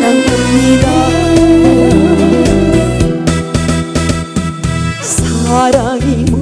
사랑합니다. 사랑이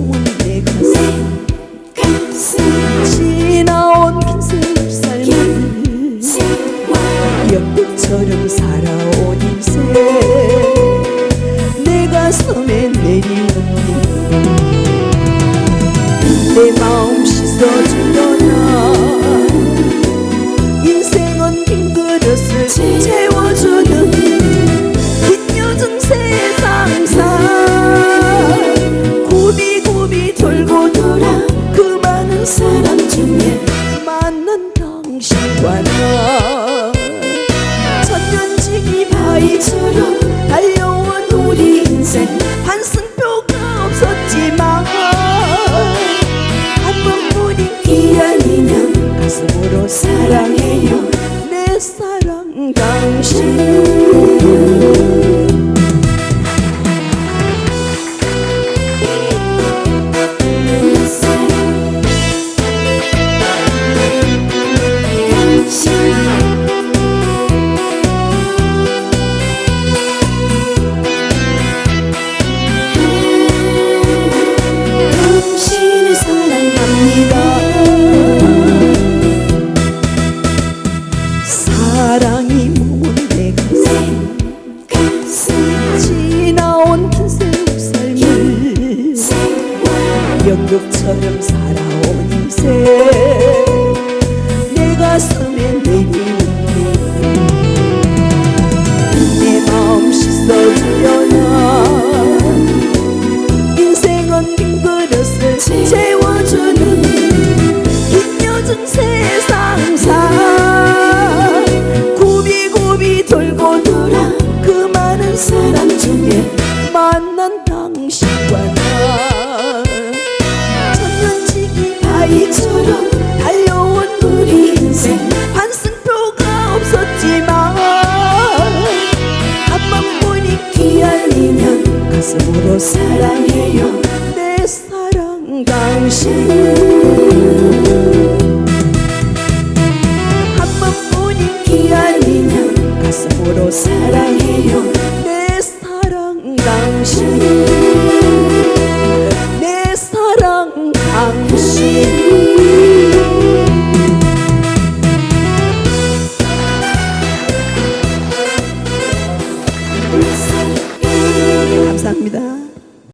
바위처럼 달려온 우리 인생. 환승표가 없었지만 한 번뿐인 기한이면 가슴으로 사랑해요. 내 사랑 당신 사랑이 몸은 내 가슴 지나온 한생 삶을 연극처럼 살아온 인생 내 가슴에 내리는 비내 마음 씻어주려나 인생은 빈 그릇을 채 만난 당신과 나 천년지기 바위처럼 달려온 우리 인생. 환승표가 없었지만 한 번뿐인 기한이면 가슴으로 사랑해요. 내 사랑 당신